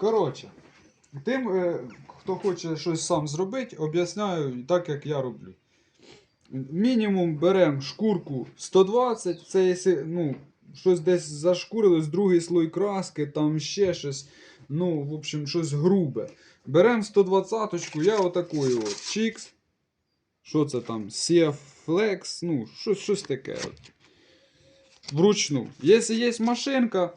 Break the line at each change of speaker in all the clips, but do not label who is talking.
Коротше, тим, е, хто хоче щось сам зробити, об'ясняю так, як я роблю. Мінімум беремо шкурку 120, це якщо ну, щось десь зашкурилось, другий слой краски, там ще щось, ну, в общем, щось грубе. Беремо 120-ку, я отакою от, чікс. Що це там? Flex, ну, щось, щось таке. От. Вручну. Якщо є машинка,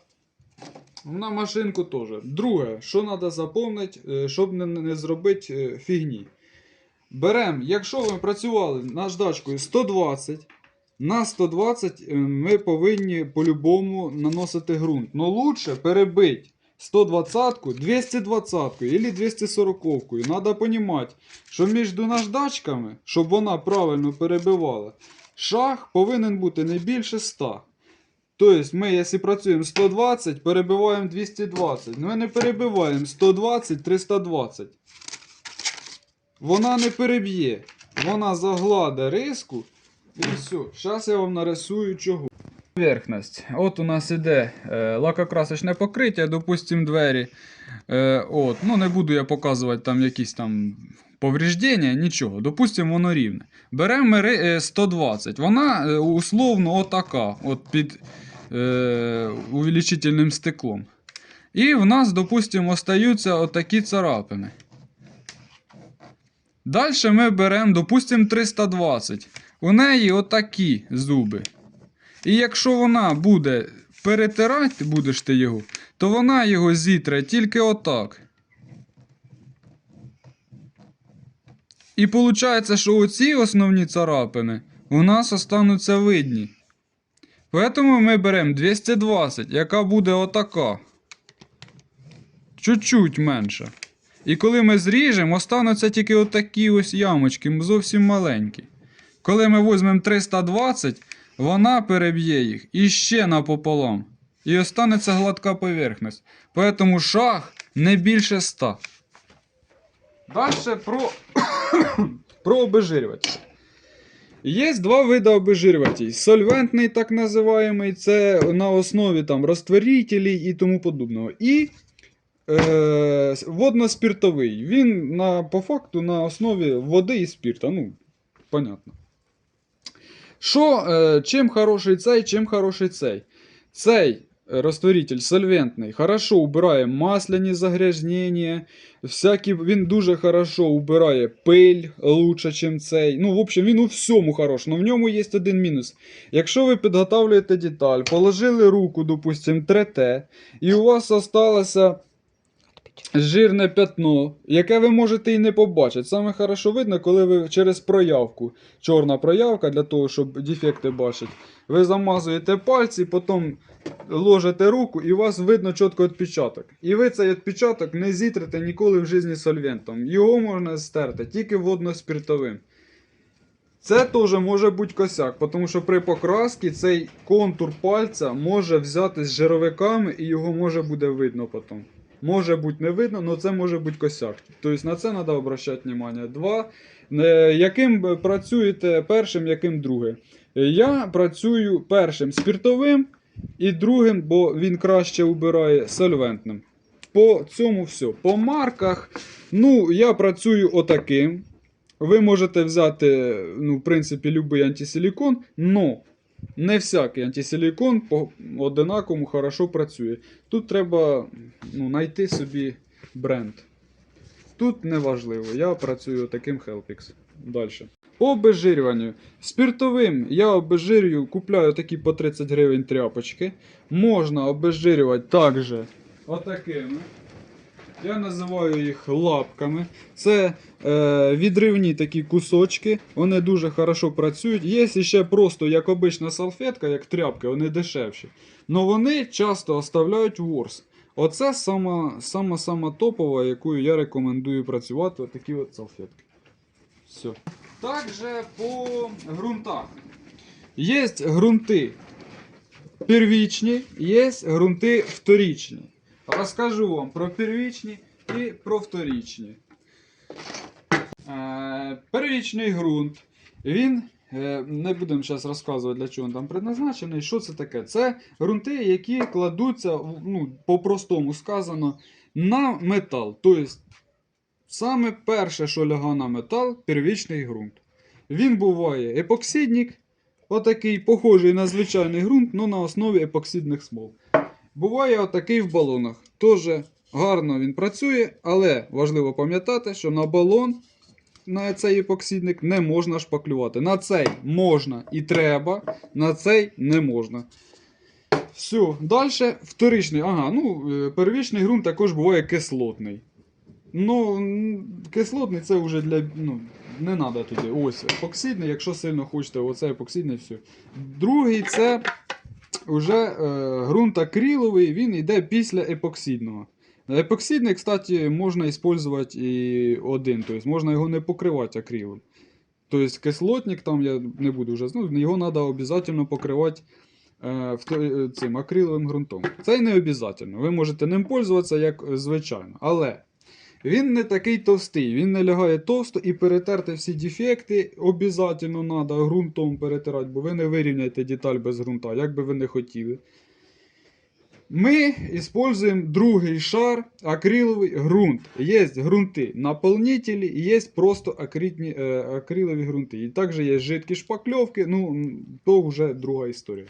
на машинку теж. Друге, що треба запомнити, е, щоб не, не зробити е, фігні. Беремо, якщо ви працювали наждачкою 120, на 120 е, ми повинні по-любому наносити ґрунт. Но лучше перебити 120-ку 220-ку або 240-кою. Треба розуміти, що між наждачками, щоб вона правильно перебивала, шаг повинен бути не більше 100. Тобто ми, якщо працюємо 120, перебиваємо 220. Ми не перебиваємо 120, 320. Вона не переб'є. Вона загладе риску. І все. Зараз я вам нарисую чого. Поверхність. От у нас іде е, лакокрасочне покриття, допустимо, двері. Е, от. Ну, не буду я показувати там якісь там повреждення, нічого. Допустимо, воно рівне. Беремо ми ри- е, 120. Вона е, условно отака. От під е, стеклом. І в нас, допустимо, остаються отакі царапини. Далі ми беремо, допустимо, 320. У неї отакі зуби. І якщо вона буде перетирати, будеш ти його, то вона його зітре тільки отак. І виходить, що оці основні царапини у нас остануться видні. Поэтому ми беремо 220, яка буде отака. Чуть-чуть менша. І коли ми зріжемо, остануться тільки отакі ось ямочки, зовсім маленькі. Коли ми візьмемо 320, вона переб'є їх іще напополам. І останеться гладка поверхність. Поэтому шаг не більше 100. Далі про, про обезжирюватель. Є два види обезжирювателей. Сольвентний, так називаємий, це на основі там, розтворителей і тому подобного. І е, водно-спіртовий. Він на, по факту на основі води і спірта. Ну, понятно. Що, е, чим хороший цей, чим хороший цей? Цей розтворитель сольвентний хорошо убирає масляні загрязнення, всякі, він дуже хорошо убирає пиль лучше, ніж цей. Ну, в общем, він у всьому хорош, але в ньому є один мінус. Якщо ви підготовлюєте деталь, положили руку, допустим, трете, і у вас осталося жирне пятно, яке ви можете і не побачити. Саме хорошо видно, коли ви через проявку, чорна проявка для того, щоб дефекти бачити. Ви замазуєте пальці, потім ложите руку і у вас видно чітко відпечаток. І ви цей відпечаток не зітрите ніколи в житті сольвентом. Його можна стерти тільки водно-спиртовим. Це теж може бути косяк, тому що при покрасці цей контур пальця може взяти з жировиками і його може буде видно потім. Може бути не видно, але це може бути косяк. Тобто на це треба обращати увагу. Два. е, Яким працюєте першим, яким другим. Я працюю першим спіртовим і другим, бо він краще убирає сольвентним. По цьому все. По марках, ну, я працюю отаким. Ви можете взяти, ну, в принципі, будь-який антисилікон, но не всякий антисилікон по одинаковому хорошо працює. Тут треба ну, знайти собі бренд. Тут не важливо, я працюю таким Helpix. Далі. По. Спіртовим я обезжирюю, купляю такі по 30 гривень тряпочки. Можна обезжирювати також отакими. Я називаю їх лапками. Це е, відривні такі кусочки, вони дуже хорошо працюють. Є ще просто як обична салфетка, як тряпки, вони дешевші. Но вони часто оставляють ворс. Оце сама, сама, топова, якою я рекомендую працювати, отакі от салфетки. Все. Також по ґрунтах. Є ґрунти первічні, є ґрунти вторічні. Розкажу вам про первічні і про вторічні. Е, первічний ґрунт, він Е, Не будемо зараз розказувати, для чого він там предназначений. Що це таке? Це ґрунти, які кладуться, ну, по-простому сказано, на метал. Тобто, саме перше, що лягає на метал, первічний ґрунт. Він буває епоксидник, отакий, похожий на звичайний ґрунт, але на основі епоксидних смол. Буває отакий в балонах. Теж гарно він працює, але важливо пам'ятати, що на балон на цей епоксидник не можна шпаклювати. На цей можна і треба, на цей не можна. Все, далі вторичний. Ага, ну, е, первічний ґрунт також буває кислотний. Ну, кислотний це вже для. Ну, не треба туди. Ось епоксидний, якщо сильно хочете, оце епоксидний, все. Другий це вже е, ґрунт акриловий, він йде після епоксидного. Епоксидний, кстати, можна використовувати і один, тобто можна його не покривати акрилом. Тобто кислотник там я не буду вже ну, його треба обов'язково покривати е, вто- е, цим акриловим ґрунтом. Це й не обов'язково. Ви можете ним пользуватися як звичайно. Але він не такий товстий, він не лягає товсто і перетерти всі дефекти обов'язково треба ґрунтом перетирати, бо ви не вирівняєте деталь без ґрунта, як би ви не хотіли. Ми використовуємо другий шар акриловий ґрунт. Є ґрунти наполнителі і є просто акритні, е, акрилові ґрунти. І також є жидкі шпакльовки, ну то вже друга історія.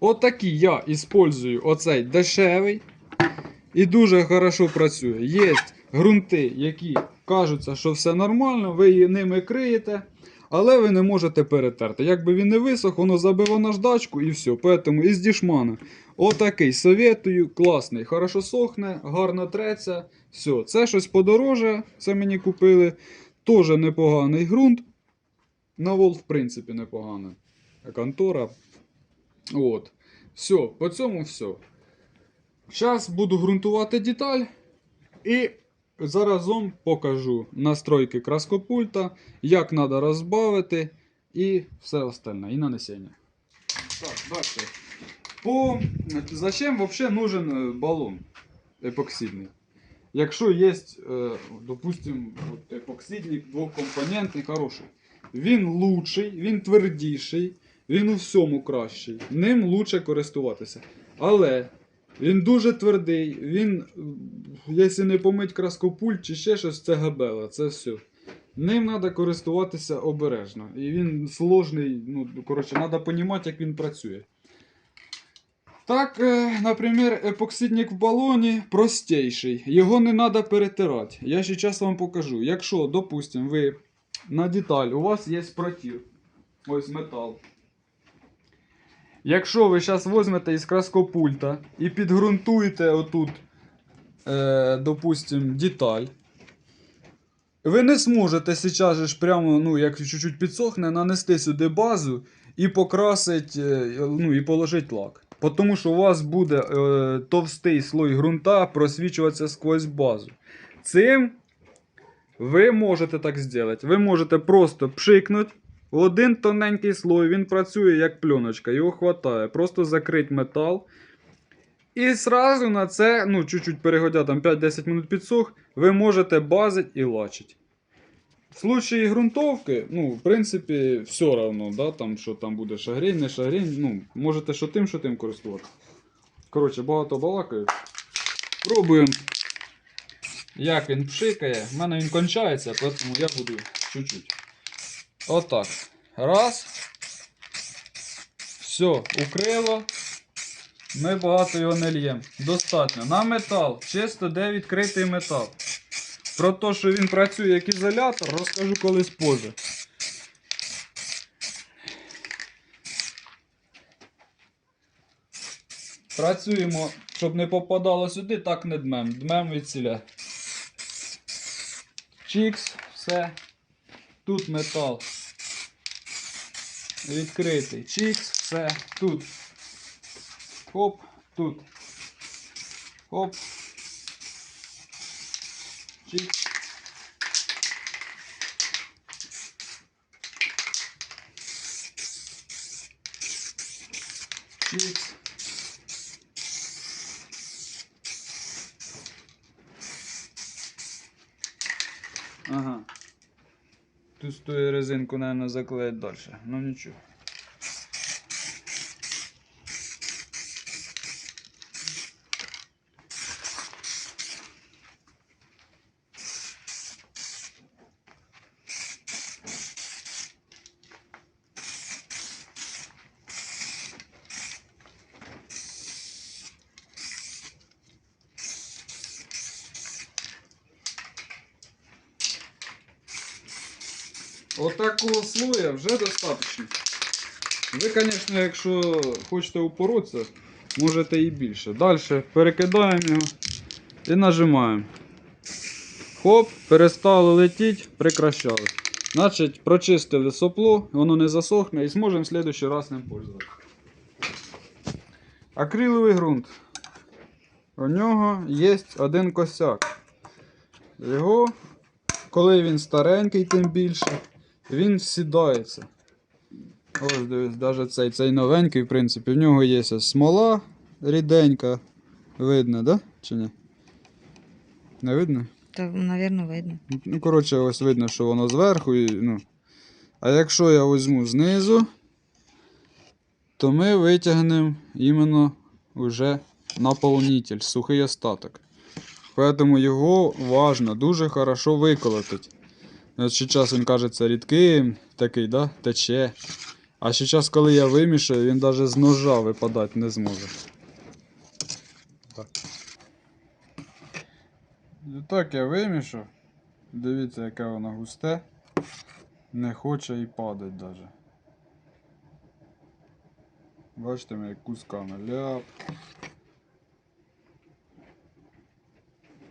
Отакі я використовую оцей дешевий і дуже хорошо працює. Є ґрунти, які кажуться, що все нормально, ви її ними криєте. Але ви не можете перетерти. Якби він не висох, воно забило наждачку і все. Поэтому із дішмана Отакий советую, класний, хорошо сохне, гарно треться. Все, це щось подороже, це мені купили. Теж непоганий ґрунт. На Навол, в принципі, непогана. Контора. От. Все, по цьому все. Зараз буду ґрунтувати деталь. І заразом покажу настройки краскопульта, як треба розбавити і все остальне, і нанесення. Так, далі. По... Зачем вообще нужен е, балон епоксидний? Якщо є, е, допустим, от епоксидник двохкомпонентний, хороший. Він лучший, він твердіший, він у всьому кращий. Ним лучше користуватися. Але він дуже твердий, він, якщо не помить краскопульт чи ще щось, це габела, це все. Ним треба користуватися обережно. І він сложний, ну, коротше, треба розуміти, як він працює. Так, е, наприклад, епоксидник в балоні простіший. Його не треба перетирати. Я ще час вам покажу. Якщо, допустимо, ви на деталь, у вас є протір. Ось метал. Якщо ви зараз візьмете із краскопульта і підґрунтуєте отут, е, допустим, деталь. Ви не зможете зараз ж прямо, ну, як чуть-чуть підсохне, нанести сюди базу і покрасити, е, ну, і положити лак. Тому що у вас буде е, товстий слой ґрунта просвічуватися сквозь базу. Цим ви можете так зробити. Ви можете просто пшикнути один тоненький слой, він працює як пленочка, його хватає. Просто закрити метал. І сразу на це, ну, чуть-чуть перегодя там 5-10 минут підсох, ви можете базити і лачити. В случаї ґрунтовки, ну, в принципі, все равно, да, там, що там буде шагрень, не шагрень, ну, можете що тим, що тим користуватися. Коротше, багато балакаю. Пробуємо, як він пшикає. У мене він кончається, тому я буду чуть-чуть. Отак. Раз. Все, укрило. Ми багато його не л'ємо. Достатньо. На метал. Чисто де відкритий метал. Про те, що він працює як ізолятор, розкажу колись позже. Працюємо, щоб не попадало сюди, так не дмем. Дмем від ціля. Чікс, все. Тут метал. Відкритий. Чікс, все. Тут. Хоп, тут. Хоп. Чікс. Чікс. Стою резинку, наверное, заклеїть далі. Ну нічого. Отакого слоя вже достатньо. Ви, звісно, якщо хочете упоротися, можете і більше. Далі перекидаємо його і нажимаємо. Хоп, перестало летіти, прекращали. Значить, прочистили сопло, воно не засохне і зможемо в следующий раз ним пользуватися. Акриловий ґрунт. У нього є один косяк. Його, коли він старенький, тим більше, він сідається. Ось дивись, навіть цей, цей новенький, в принципі, в нього є смола ріденька. Видно, да? Чи ні? Не видно?
Та, напевно, видно.
Ну, коротше, ось видно, що воно зверху. І, ну. А якщо я візьму знизу, то ми витягнемо іменно вже наповнитель, сухий остаток. Поэтому його важно дуже хорошо виколотити. От зараз він кажеться рідким, такий, да, тече. А ще зараз, коли я вимішаю, він навіть з ножа випадати не зможе. Так. І так я вимішав. Дивіться, яке воно густе. Не хоче і падать даже. Бачите, ми кусками ляп.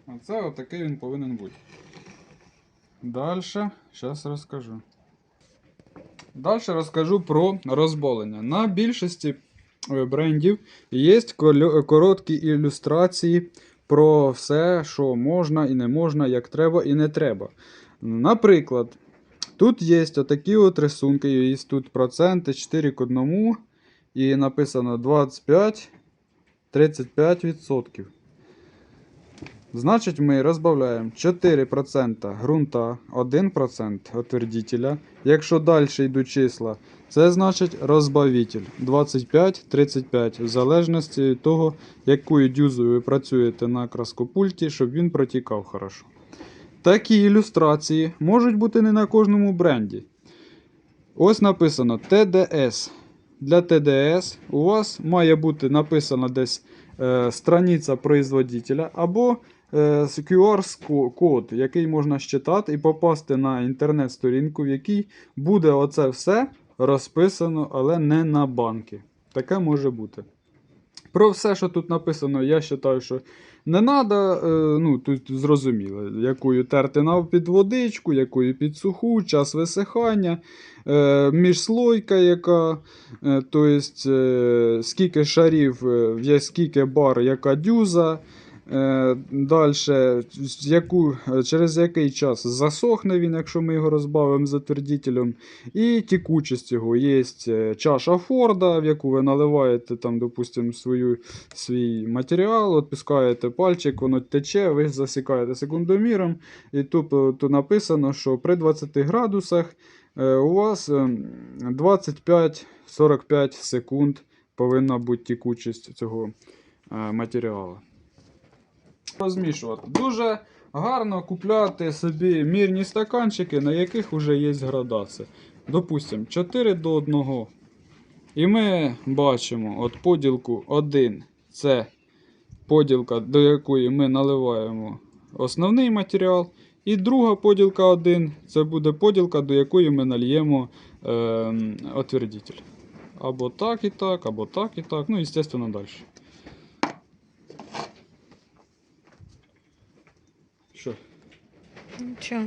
Оце отакий він повинен бути. Далі, зараз розкажу. Далі розкажу про розболення. На більшості е, брендів є короткі ілюстрації про все, що можна і не можна, як треба і не треба. Наприклад, тут є отакі от рисунки, є тут проценти 4 к 1 і написано 25-35%. Значить, ми розбавляємо 4% ґрунта, 1% отвердителя. Якщо далі йдуть числа, це значить розбавитель 25-35, в залежності від того, якою дюзою ви працюєте на краскопульті, щоб він протікав хорошо. Такі ілюстрації можуть бути не на кожному бренді. Ось написано TDS. Для TDS у вас має бути написано десь е, страниця производителя або QR-код, який можна считати і попасти на інтернет-сторінку, в якій буде оце все розписано, але не на банки. Таке може бути. Про все, що тут написано, я вважаю, що не треба, ну, тут зрозуміло, якою терти на під водичку, якою під суху, час висихання, е, міжслойка, яка, е, то есть, е, скільки шарів, е, є скільки бар, яка дюза. Е, Далі, яку, через який час засохне він, якщо ми його розбавимо затвердителем. І тікучість його. Є е, чаша Форда, в яку ви наливаєте, там, допустим, свою, свій матеріал, відпускаєте пальчик, воно тече, ви засікаєте секундоміром. І тут, е, тут написано, що при 20 градусах е, у вас е, 25-45 секунд повинна бути тікучість цього е, матеріалу. Розмішувати. Дуже гарно купляти собі мірні стаканчики, на яких вже є градація. Допустимо, 4 до 1. І ми бачимо от поділку 1 це поділка, до якої ми наливаємо основний матеріал. І друга поділка 1 це буде поділка, до якої ми нальємо е, отвердитель. Або так і так, або так і так. Ну, звісно, далі.
Нічого.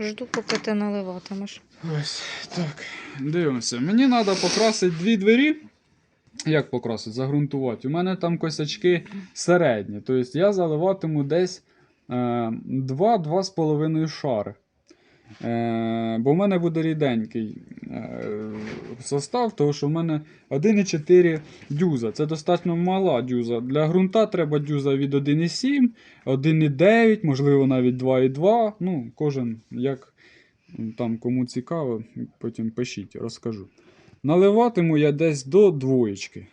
Жду, поки ти наливатимеш.
Ось так. Дивимося. Мені треба покрасити дві двері. Як покрасити? Загрунтувати. У мене там косячки середні. Тобто я заливатиму десь е, 2-2,5 шари. Е, бо в мене буде ріденький е, состав, тому що в мене 1,4 дюза. Це достатньо мала дюза. Для ґрунта треба дюза від 1,7, 1,9, можливо навіть 2,2. Ну, кожен як Там кому цікаво, потім пишіть, розкажу. Наливатиму я десь до двоєчки.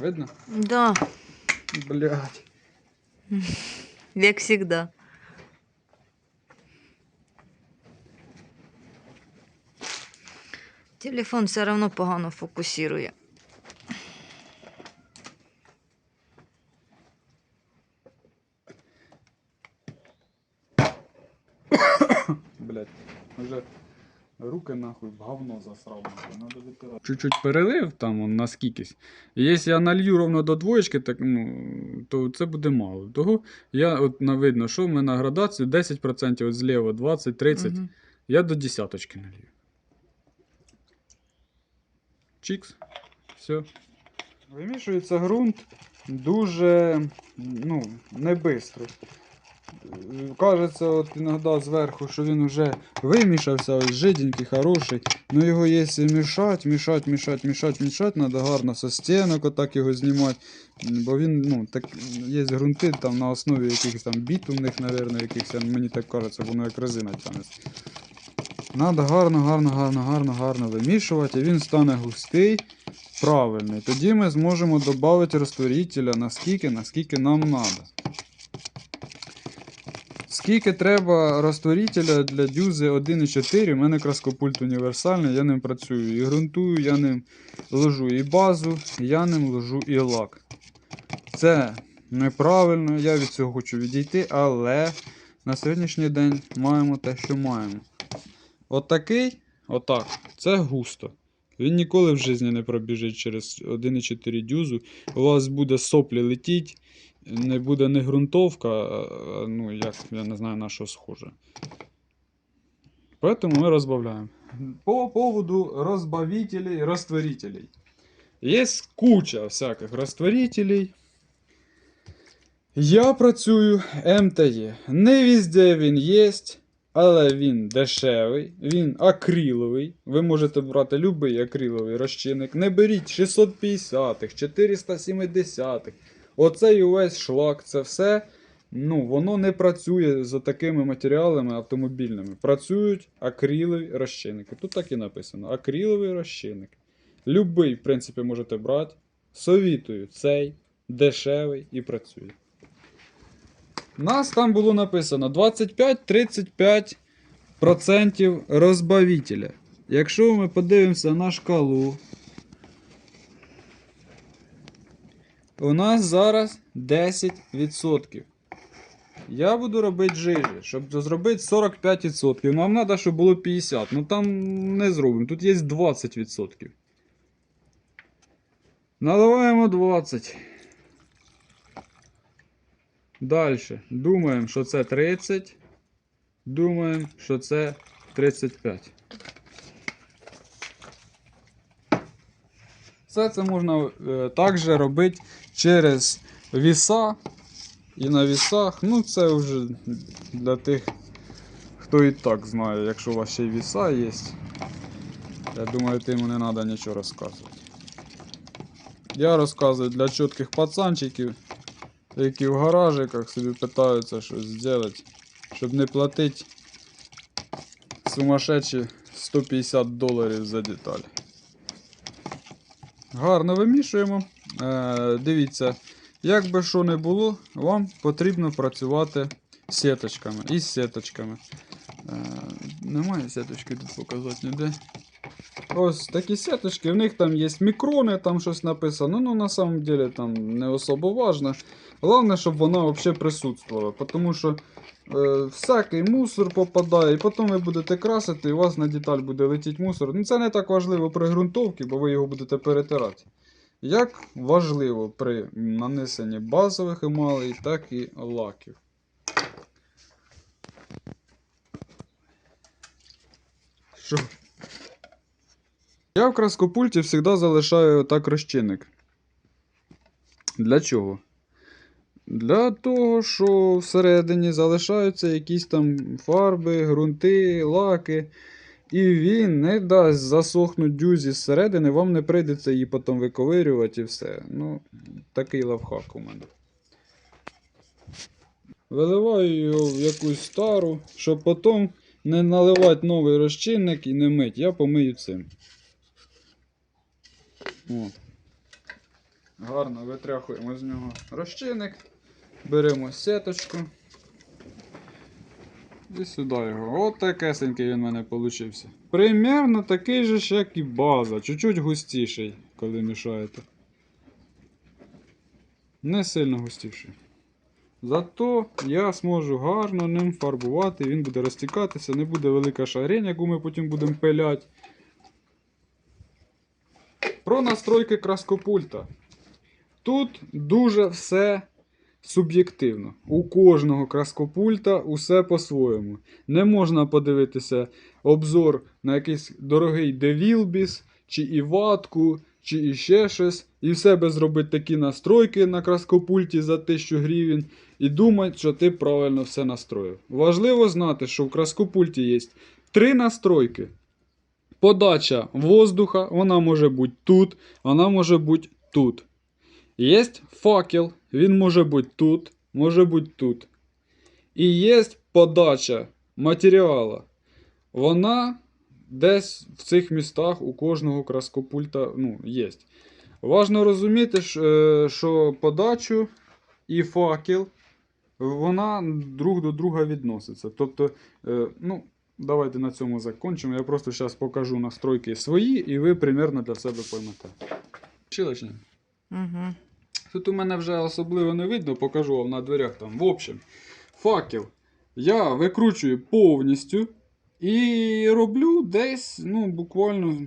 Видно?
Да,
Блять.
як завжди. Телефон все одно погано фокусує.
Блять, вже руки нахуй в говно засрав. Надо витирати. Чуть-чуть перелив там он, на скількись. І якщо я налью ровно до двоєчки, так, ну, то це буде мало. Того я от на видно, що в мене на градацію 10% от зліва, 20, 30.
Мгм.
Я до десяточки налью. Чікс. Все. Вимішується ґрунт дуже ну, не бистро. Кажеться, от іноді зверху, що він вже вимішався, жиденький, хороший. Ну його якщо мішати, мішати, мішати, мішати, мішати, треба гарно со стінок отак його знімати. Бо він, ну, так, є ґрунти там на основі якихось там бітумних, мабуть, якихось, мені так кажеться, воно як резина тягнеться. Треба гарно, гарно, гарно, гарно, гарно вимішувати, і він стане густий, правильний. Тоді ми зможемо додати розтворителя наскільки, наскільки нам треба. Скільки треба розтворителя для дюзи 1.4, у мене краскопульт універсальний, я ним працюю і ґрунтую, я ним ложу і базу, я ним ложу і лак. Це неправильно, я від цього хочу відійти, але на сьогоднішній день маємо те, що маємо. Отакий, отак, це густо. Він ніколи в житті не пробіжить через 1,4 дюзу. У вас буде соплі летіть, не буде не ґрунтовка, а, а, ну, як я не знаю на що схоже. Поэтому ми розбавляємо. По поводу розбавителей, растворителей. Є куча всяких растворителей. Я працюю МТЕ. Не везде він є, але він дешевий, він акриловий. Ви можете брати будь-який акриловий розчинник. Не беріть 650-х, 470-х. Оцей увесь шлак, це все. Ну, воно не працює за такими матеріалами автомобільними. Працюють акрилові розчинники. Тут так і написано: акриловий розчинник. Любий, в принципі, можете брати. Совітую, цей дешевий і працює. Нас там було написано 25-35% розбавителя. Якщо ми подивимося на шкалу, у нас зараз 10%. Я буду робити жижі, щоб зробити 45%. Нам треба, щоб було 50%. Ну там не зробимо. Тут є 20%. Наливаємо 20. Далі. Думаємо, що це 30. Думаємо, що це 35. Все це можна е, також робити через віса. І на вісах. Ну, це вже для тих, хто і так знає, якщо у вас ще й віса є. Я думаю, тим не треба нічого розказувати. Я розказую для чітких пацанчиків, які в гаражиках собі питаються щось зробити, щоб не платити сумасшедші 150 доларів за деталь. Гарно вимішуємо. Е, дивіться, як би що не було, вам потрібно працювати сіточками. Із сіточками. Е, немає сіточки тут показати ніде. Ось такі сіточки, в них там є мікрони, там щось написано. Ну, на самом деле там не особо важно. Головне, щоб вона взагалі присутствувала. Тому що е, всякий мусор попадає, і потім ви будете красити, і у вас на деталь буде летіти мусор. Ну, це не так важливо при ґрунтовці, бо ви його будете перетирати. Як важливо при нанесенні базових емалей, так і лаків. Що? Я в краскопульті завжди залишаю так розчинник. Для чого? Для того, що всередині залишаються якісь там фарби, ґрунти, лаки. І він не дасть засохнути дюзі зсередини, вам не прийдеться її потім виковирювати і все. Ну, такий лавхак у мене. Виливаю його в якусь стару, щоб потім не наливати новий розчинник і не мить. Я помию цим. От. Гарно витряхуємо з нього розчинник. Беремо сеточку. І сюди його. От такесенький він в мене получився. Примерно такий же ж, як і база. Чуть-чуть густіший, коли мішаєте. Не сильно густіший. Зато я зможу гарно ним фарбувати, він буде розтікатися, не буде велика шагрень, яку ми потім будемо пиляти. Про настройки краскопульта. Тут дуже все суб'єктивно. У кожного краскопульта усе по-своєму. Не можна подивитися обзор на якийсь дорогий Девілбіс, чи Іватку, чи іще щось, і в себе зробити такі настройки на краскопульті за 1000 гривень, і думати, що ти правильно все настроїв. Важливо знати, що в краскопульті є три настройки. Подача воздуха, вона може бути тут, вона може бути тут. Є факел, він може бути тут, може бути тут. І є подача матеріалу. Вона десь в цих містах у кожного краскопульта ну, є. Важно розуміти, що, е, подачу і факел вона друг до друга відноситься. Тобто, е, ну, давайте на цьому закінчимо. Я просто зараз покажу настройки свої, і ви примерно для себе поймете. Чилочні.
Угу.
Тут у мене вже особливо не видно, покажу вам на дверях там. В общем, факел я викручую повністю і роблю десь, ну, буквально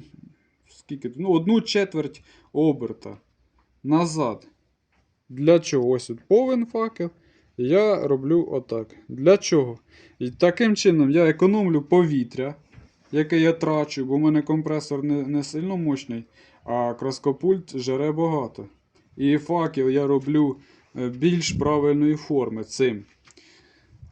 скільки, ну, одну четверть оберта назад. Для чого? Ось тут повен факел. Я роблю отак. Для чого? І таким чином я економлю повітря, яке я трачу, бо в мене компресор не, не сильно мощний, а краскопульт жере багато. І факел я роблю е, більш правильної форми цим.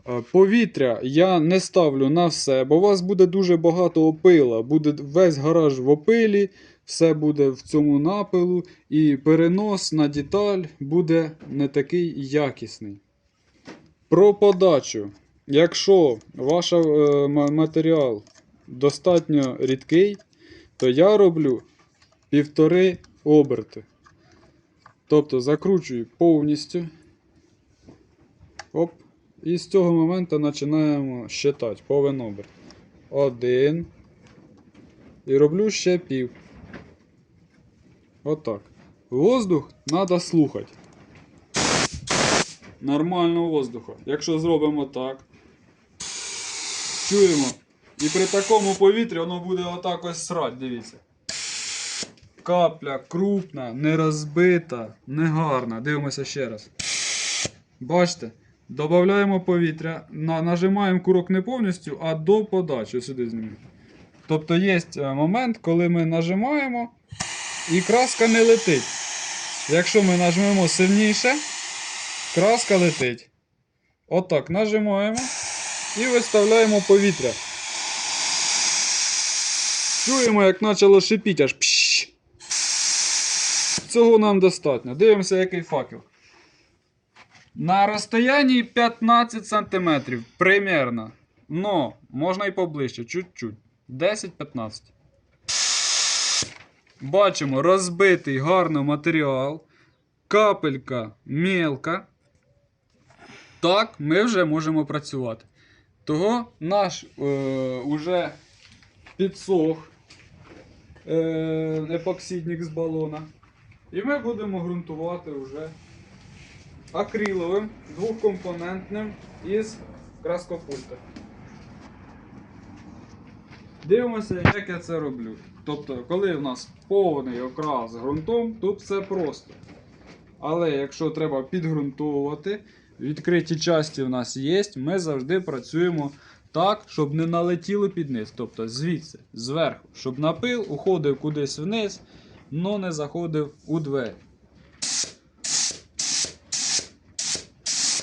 Е, Повітря я не ставлю на все, бо у вас буде дуже багато опила. Буде весь гараж в опилі, все буде в цьому напилу, і перенос на деталь буде не такий якісний. Про подачу. Якщо ваш е, матеріал достатньо рідкий, то я роблю півтори оберти. Тобто закручую повністю. Оп. І з цього моменту починаємо щитати повен оберт. Один. І роблю ще пів. Отак. Воздух треба слухати. Нормального воздуха. Якщо зробимо так. Чуємо. І при такому повітрі воно буде отак ось срать, дивіться. Капля крупна, не розбита, не гарна. Дивимося ще раз. Бачите? Додаємо повітря, нажимаємо курок не повністю, а до подачі. Сюди знімемо. Тобто є е, момент, коли ми нажимаємо і краска не летить. Якщо ми нажмемо сильніше, краска летить. Отак нажимаємо і виставляємо повітря. Чуємо, як почало шипіти аж. Цього нам достатньо. Дивимося, який факел. На розстоянні 15 см примерно. Но можна і поближче, чуть-чуть. 10-15. Бачимо розбитий гарно матеріал. Капелька мелка. Так, ми вже можемо працювати. Того наш е, підсох е, епоксидник з балона. І ми будемо ґрунтувати вже акриловим двохкомпонентним із краскопульта. Дивимося, як я це роблю. Тобто, коли в нас повний окрас ґрунтом, тут все просто. Але якщо треба підґрунтовувати, відкриті часті в нас є, ми завжди працюємо так, щоб не налетіло під низ. Тобто звідси, зверху, щоб напил уходив кудись вниз, але не заходив у двері.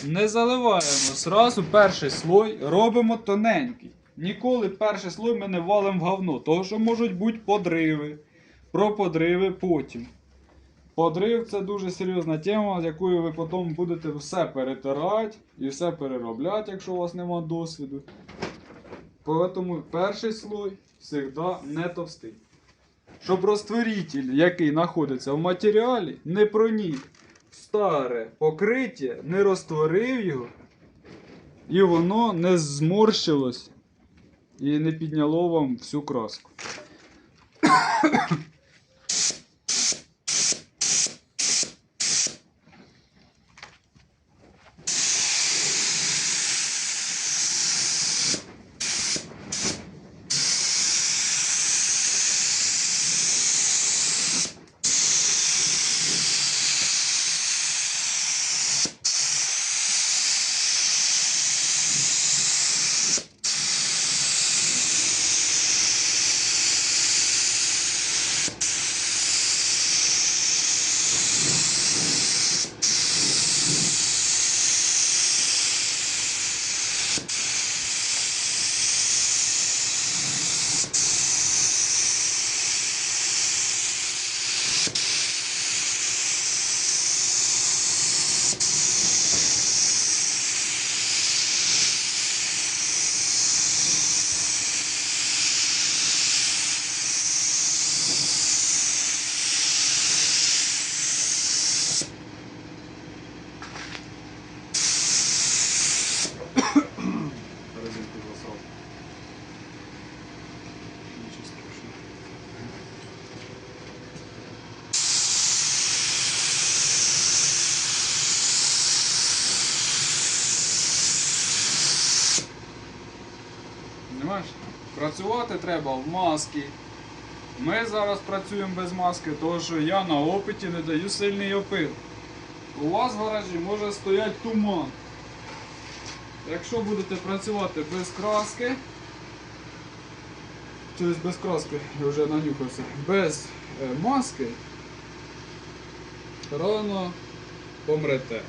не заливаємо зразу перший слой, робимо тоненький. Ніколи перший слой ми не валимо в говно, тому що можуть бути подриви. Про подриви потім. Подрив це дуже серйозна тема, з якою ви потім будете все перетирати і все переробляти, якщо у вас нема досвіду. Тому перший слой завжди не товстий. Щоб розтворитель, який знаходиться в матеріалі, не пронік старе покриття, не розтворив його, і воно не зморщилось і не підняло вам всю краску. Резинку засрав. Нічого страшного. Понимаєш? Працювати треба в маски. Ми зараз працюємо без маски, тому що я на опиті не даю сильний опит. У вас в гаражі може стояти туман. Якщо будете працювати без краски, тобто без краски, я вже нанюхався, без е, маски, рано помрете.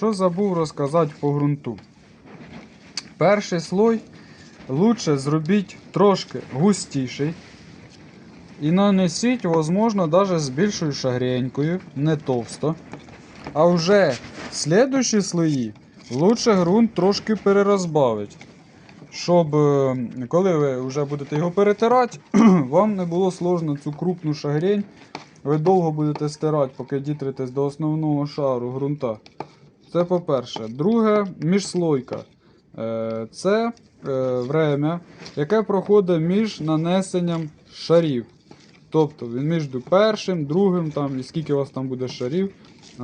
Що забув розказати по ґрунту? Перший слой лучше зробіть трошки густіший. І нанесіть, можливо, навіть з більшою шагренькою, не товсто. А вже слідущі слої лучше ґрунт трошки перерозбавити. Щоб е, коли ви вже будете його перетирати, вам не було сложно цю крупну шагрень ви довго будете стирати, поки дітритесь до основного шару ґрунта. Це по-перше. Друге, міжслойка. Е, Це е, время, яке проходить між нанесенням шарів. Тобто між першим, другим, там, і скільки у вас там буде шарів.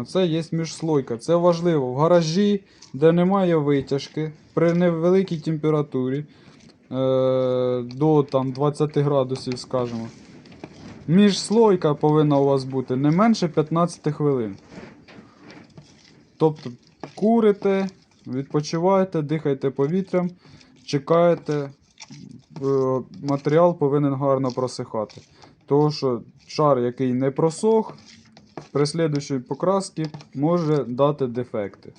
Це є міжслойка. Це важливо в гаражі, де немає витяжки, при невеликій температурі е, до там, 20 градусів, скажімо. Міжслойка повинна у вас бути не менше 15 хвилин. Тобто курите, відпочиваєте, дихаєте повітрям, чекаєте, е, матеріал повинен гарно просихати. Тому що шар, який не просох, при слідущій покрасці може дати дефекти.